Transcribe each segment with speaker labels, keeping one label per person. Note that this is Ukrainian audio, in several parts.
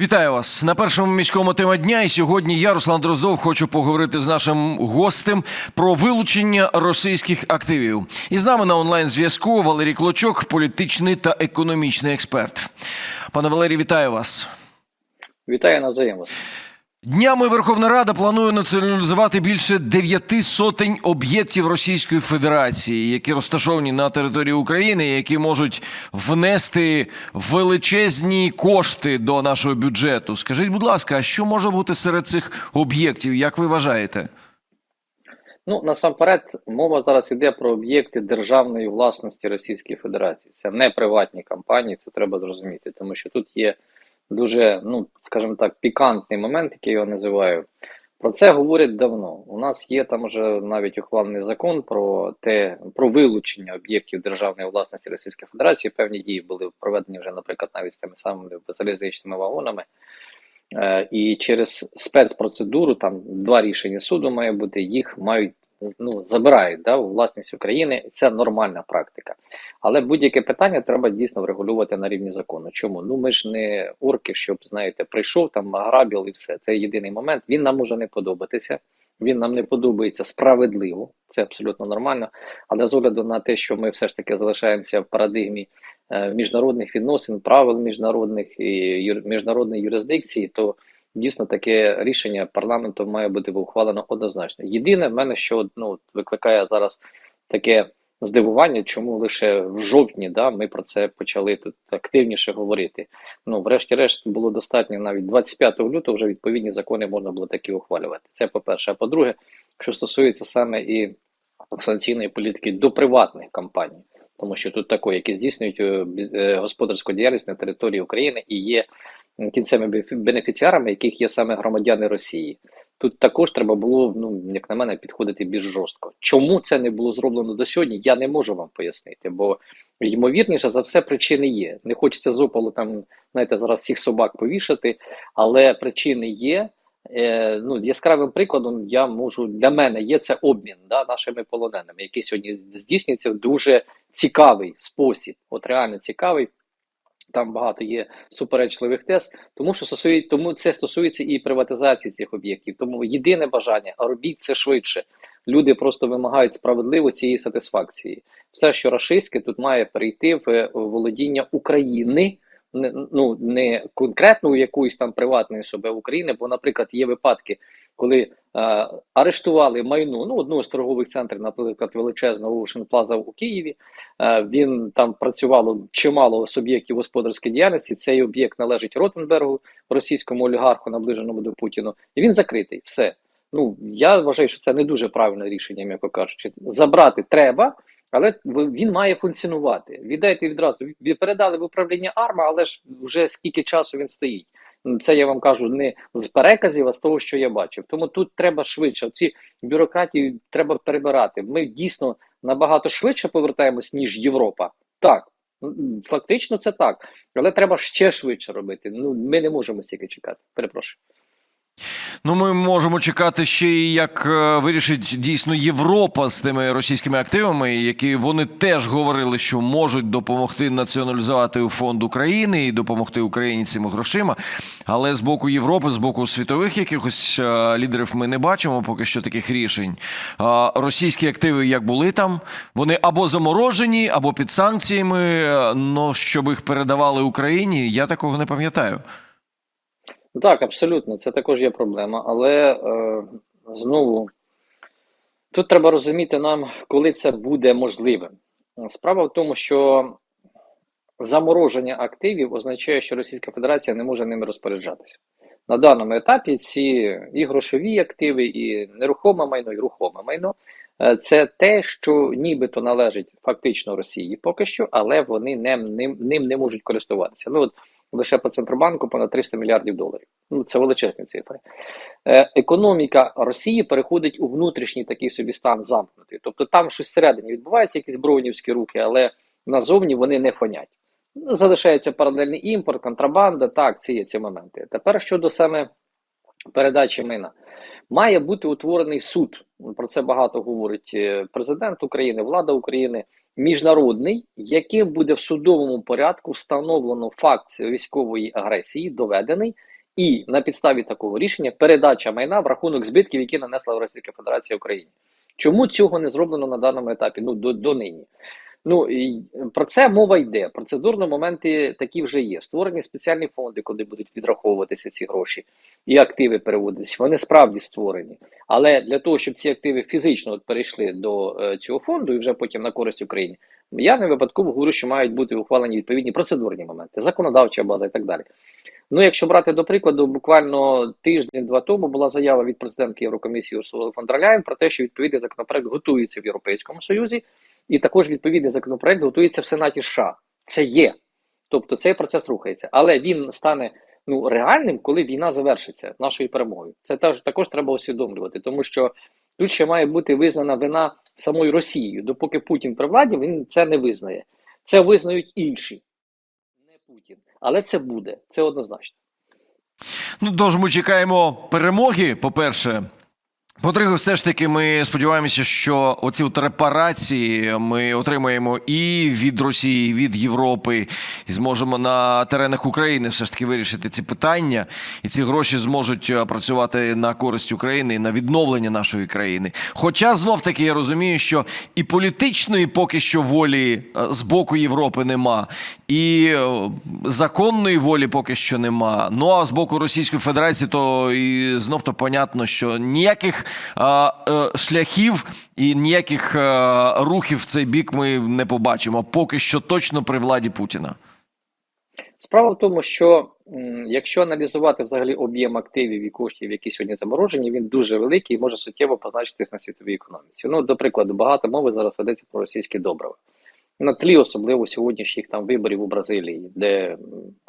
Speaker 1: Вітаю вас на першому міському тема дня. І сьогодні я, Руслан Дроздов, хочу поговорити з нашим гостем про вилучення російських активів. І з нами на онлайн зв'язку Валерій Клочок, політичний та економічний експерт. Пане Валерій, вітаю вас.
Speaker 2: Вітаю навзаєм вас.
Speaker 1: Днями Верховна Рада планує націоналізувати більше дев'яти сотень об'єктів Російської Федерації, які розташовані на території України, які можуть внести величезні кошти до нашого бюджету. Скажіть, будь ласка, а що може бути серед цих об'єктів? Як ви вважаєте?
Speaker 2: Ну насамперед, мова зараз йде про об'єкти державної власності Російської Федерації. Це не приватні компанії, це треба зрозуміти, тому що тут є дуже, ну скажімо так, пікантний момент, який я його називаю. Про це говорять давно. У нас є там вже навіть ухвалений закон про те, про вилучення об'єктів державної власності Російської Федерації. Певні дії були проведені вже, наприклад, навіть з тими самими залізничними вагонами. Е, І через спецпроцедуру, там два рішення суду має бути, їх мають ну, забирають да, власність України, це нормальна практика. Але будь-яке питання треба дійсно врегулювати на рівні закону. Чому? Ну ми ж не орки, щоб знаєте, прийшов там грабіл і все. Це єдиний момент. Він нам може не подобатися. Він нам не подобається справедливо, це абсолютно нормально. Але з огляду на те, що ми все ж таки залишаємося в парадигмі е, міжнародних відносин, правил міжнародних і міжнародної юрисдикції, то дійсно таке рішення парламенту має бути ухвалено однозначно. Єдине в мене, що ну, викликає зараз таке здивування, чому лише в жовтні да, ми про це почали тут активніше говорити. Ну, врешті-решт, було достатньо навіть 25 лютого вже відповідні закони можна було такі ухвалювати. Це по-перше. А по-друге, що стосується саме і санкційної політики до приватних компаній. Тому що тут такої, які здійснюють е, е, господарську діяльність на території України і є кінцевими бенефіціарами, яких є саме громадяни Росії. Тут також треба було, ну як на мене, підходити більш жорстко. Чому це не було зроблено до сьогодні? Я не можу вам пояснити, бо ймовірніше за все причини є. Не хочеться з опалу там, знаєте, зараз всіх собак повішати, але причини є. Е, ну, яскравим прикладом я можу для мене є це обмін да, нашими полоненими, який сьогодні здійснюється в дуже цікавий спосіб. От реально цікавий. Там багато є суперечливих тез, тому що стосує, тому це стосується і приватизації цих об'єктів. Тому єдине бажання, робіть це швидше. Люди просто вимагають справедливо цієї сатисфакції. Все, що рашистське, тут має перейти в володіння України, ну не конкретно у якоїсь там приватної особи України, бо, наприклад, є випадки, коли е, арештували майно ну, одного з торгових центрів, наприклад, величезного Ocean Plaza у Києві. Е, він там працювало чимало суб'єктів господарської діяльності. Цей об'єкт належить Ротенбергу, російському олігарху, наближеному до Путіну, і він закритий. Все. Ну я вважаю, що це не дуже правильне рішення, м'яко кажучи. Забрати треба. Але він має функціонувати. Віддайте відразу. Передали в управління АРМА, але ж вже скільки часу він стоїть. Це я вам кажу не з переказів, а з того, що я бачив. Тому тут треба швидше. Ці бюрократії треба перебирати. Ми дійсно набагато швидше повертаємось, ніж Європа. Так, фактично це так. Але треба ще швидше робити. Ну ми не можемо стільки чекати. Перепрошую.
Speaker 1: Ну, ми можемо чекати ще і як е, вирішить дійсно Європа з тими російськими активами, які вони теж говорили, що можуть допомогти націоналізувати фонд України і допомогти Україні цими грошима. Але з боку Європи, з боку світових якихось е, лідерів, ми не бачимо поки що таких рішень. Російські активи, як були там, вони або заморожені, або під санкціями. Но щоб їх передавали Україні, я такого не пам'ятаю.
Speaker 2: Так, абсолютно, це також є проблема. Але е, знову тут треба розуміти нам, коли це буде можливим. Справа в тому, що замороження активів означає, що Російська Федерація не може ними розпоряджатися. На даному етапі ці і грошові активи, і нерухоме майно, і рухоме майно е, це те, що нібито належить фактично Росії поки що, але вони ним, ним, ним не можуть користуватися. Ну от лише по центробанку понад 300 мільярдів доларів. Ну це величезні цифри. Е, економіка Росії переходить у внутрішній такий собі стан замкнутий. Тобто там щось всередині відбувається, якісь бронівські руки, але назовні вони не фонять. Залишається паралельний імпорт, контрабанда. Так, ці є ці моменти. Тепер щодо саме передачі майна. Має бути утворений суд. Про це багато говорить е, президент України, влада України, міжнародний, яким буде в судовому порядку встановлено факт військової агресії, доведений, і на підставі такого рішення передача майна в рахунок збитків, які нанесла Російська Федерація Україні. Чому цього не зроблено на даному етапі? Ну до, до нині. Ну і про це мова йде. Процедурно моменти такі вже є. Створені спеціальні фонди, куди будуть відраховуватися ці гроші і активи переводитися. Вони справді створені. Але для того, щоб ці активи фізично от перейшли до е, цього фонду і вже потім на користь Україні, я не випадково говорю, що мають бути ухвалені відповідні процедурні моменти, законодавча база і так далі. Ну, якщо брати до прикладу, буквально тиждень-два тому була заява від президентки Єврокомісії Урсули фон дер про те, що відповідний законопроект готується в Європейському Союзі, і також відповідний законопроект готується в Сенаті США. Це є. Тобто цей процес рухається, але він стане ну реальним, коли війна завершиться нашою перемогою. Це також треба усвідомлювати, тому що тут ще має бути визнана вина самою Росією. Допоки Путін при владі, він це не визнає. Це визнають інші, не Путін. Але це буде, це однозначно.
Speaker 1: Ну, тож ми чекаємо перемоги, по-перше. По-друге, все ж таки, ми сподіваємося, що оці от репарації ми отримаємо і від Росії, і від Європи, і зможемо на теренах України все ж таки вирішити ці питання, і ці гроші зможуть е, працювати на користь України і на відновлення нашої країни. Хоча знов таки я розумію, що і політичної поки що волі е, з боку Європи нема, і е, законної волі поки що нема. Ну а з боку Російської Федерації, то і знов то понятно, що ніяких шляхів і ніяких е, рухів в цей бік ми не побачимо. Поки що точно при владі Путіна.
Speaker 2: Справа в тому, що якщо аналізувати взагалі об'єм активів і коштів, які сьогодні заморожені, він дуже великий і може суттєво позначитись на світовій економіці. Ну, до прикладу, багато мови зараз ведеться про російські добрива. На тлі особливо сьогоднішніх там виборів у Бразилії, де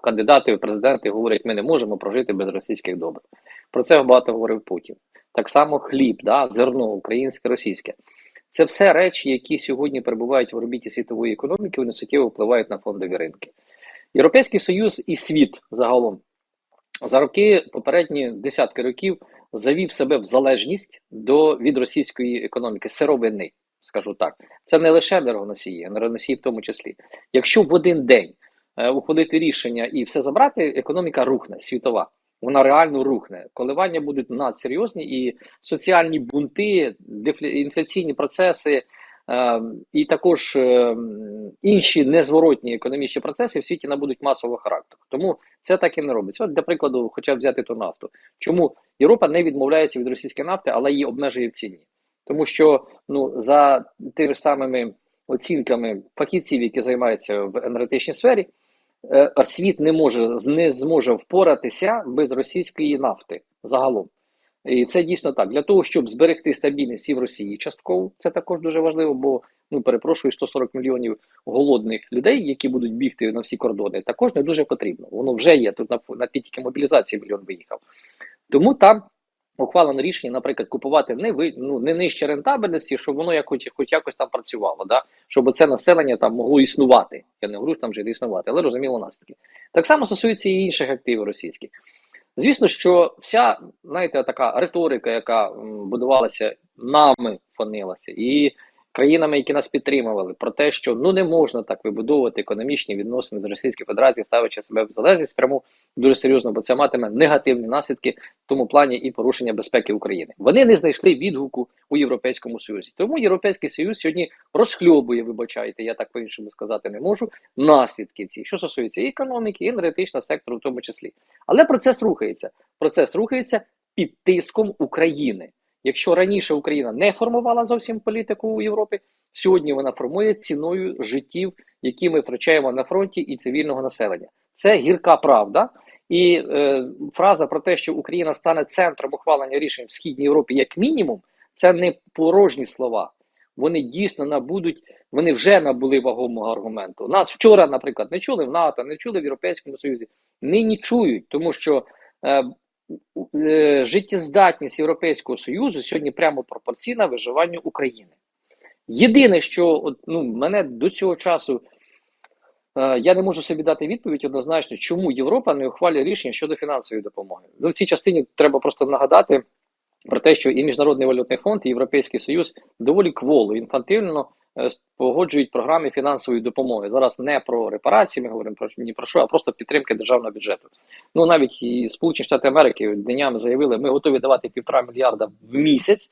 Speaker 2: кандидати в президенти говорять, ми не можемо прожити без російських добрив. Про це багато говорив Путін. Так само хліб, да, зерно, українське, російське. Це все речі, які сьогодні перебувають в орбіті світової економіки, вони суттєво впливають на фондові ринки. Європейський Союз і світ загалом за роки, попередні десятки років, завів себе в залежність до від російської економіки, сировини, скажу так. Це не лише енергоносії, енергоносії в тому числі. Якщо в один день е, ухвалити рішення і все забрати, економіка рухне світова. Вона реально рухне. Коливання будуть надсерйозні і соціальні бунти, інфляційні процеси е, і також е, інші незворотні економічні процеси в світі набудуть масового характеру. Тому це так і не робиться. От для прикладу, хоча б взяти ту нафту. Чому Європа не відмовляється від російської нафти, але її обмежує в ціні? Тому що ну за тими ж самими оцінками фахівців, які займаються в енергетичній сфері, е, світ не може не зможе впоратися без російської нафти загалом. І це дійсно так. Для того, щоб зберегти стабільність і в Росії частково, це також дуже важливо, бо ну перепрошую, 140 мільйонів голодних людей, які будуть бігти на всі кордони, також не дуже потрібно. Воно вже є тут на на тільки мобілізації мільйон виїхав. Тому там ухвалено рішення, наприклад, купувати не ви ну не нижче рентабельності, щоб воно якось хоч, якось там працювало, да? щоб це населення там могло існувати. Я не говорю там жити існувати, але розуміло наслідки. Так само стосується і інших активів російських. Звісно, що вся, знаєте, така риторика, яка будувалася нами, фанилася, і країнами, які нас підтримували, про те, що ну не можна так вибудовувати економічні відносини з Російською Федерацією, ставячи себе в залежність пряму дуже серйозно, бо це матиме негативні наслідки в тому плані і порушення безпеки України. Вони не знайшли відгуку у Європейському Союзі. Тому Європейський Союз сьогодні розхльобує, вибачайте, я так по-іншому сказати не можу. Наслідки ці, що стосується і економіки, і енергетичного сектору, в тому числі. Але процес рухається. Процес рухається під тиском України. Якщо раніше Україна не формувала зовсім політику у Європі, сьогодні вона формує ціною життів, які ми втрачаємо на фронті і цивільного населення. Це гірка правда. І е, фраза про те, що Україна стане центром ухвалення рішень в східній Європі, як мінімум, це не порожні слова. Вони дійсно набудуть, вони вже набули вагомого аргументу. Нас вчора, наприклад, не чули в НАТО, не чули в Європейському Союзі. Нині чують, тому що е, життєздатність Європейського Союзу сьогодні прямо пропорційна виживанню України. Єдине, що от, ну, мене до цього часу е, я не можу собі дати відповідь однозначно, чому Європа не ухвалює рішення щодо фінансової допомоги. Ну, в цій частині треба просто нагадати про те, що і Міжнародний валютний фонд, і Європейський Союз доволі кволо, інфантильно е, погоджують програми фінансової допомоги. Зараз не про репарації, ми говоримо про ні про що, а просто підтримки державного бюджету. Ну навіть і Сполучені Штати Америки днями заявили, ми готові давати півтора мільярда в місяць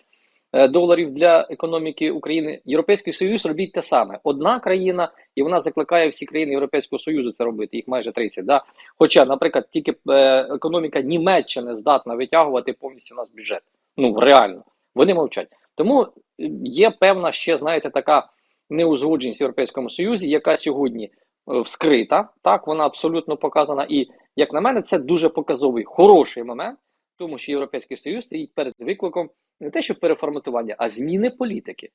Speaker 2: е, доларів для економіки України. Європейський Союз робіть те саме. Одна країна, і вона закликає всі країни Європейського Союзу це робити. Їх майже 30, Да? Хоча, наприклад, тільки е, економіка Німеччини здатна витягувати повністю у нас бюджет. Ну реально, вони мовчать. Тому е, є певна ще, знаєте, така неузгодженість в Європейському Союзі, яка сьогодні е, вскрита. Так, вона абсолютно показана. І як на мене, це дуже показовий хороший момент, тому що Європейський Союз стоїть перед викликом не те, що переформатування, а зміни політики.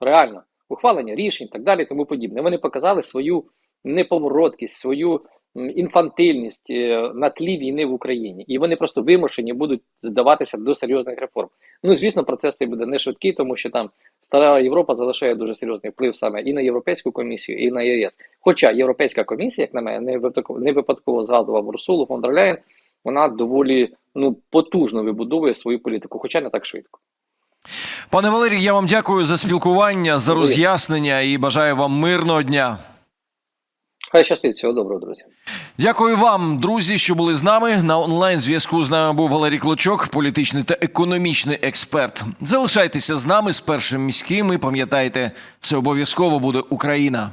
Speaker 2: Реально, ухвалення рішень і так далі, тому подібне. Вони показали свою неповороткість, свою інфантильність е, на тлі війни в Україні, і вони просто вимушені будуть здаватися до серйозних реформ. Ну звісно, процес цей буде не швидкий, тому що там стара Європа залишає дуже серйозний вплив саме і на Європейську комісію, і на ЄС. Хоча Європейська комісія, як на мене, не випадково, не випадково згадував Урсулу фон дер Ляєн, вона доволі ну потужно вибудовує свою політику, хоча не так швидко.
Speaker 1: Пане Валерій, я вам дякую за спілкування, за роз'яснення і бажаю вам мирного дня.
Speaker 2: Хай щастить, всього доброго, друзі.
Speaker 1: Дякую вам, друзі, що були з нами. На онлайн зв'язку з нами був Валерій Клочок, політичний та економічний експерт. Залишайтеся з нами з першим міським і пам'ятайте, це обов'язково буде Україна.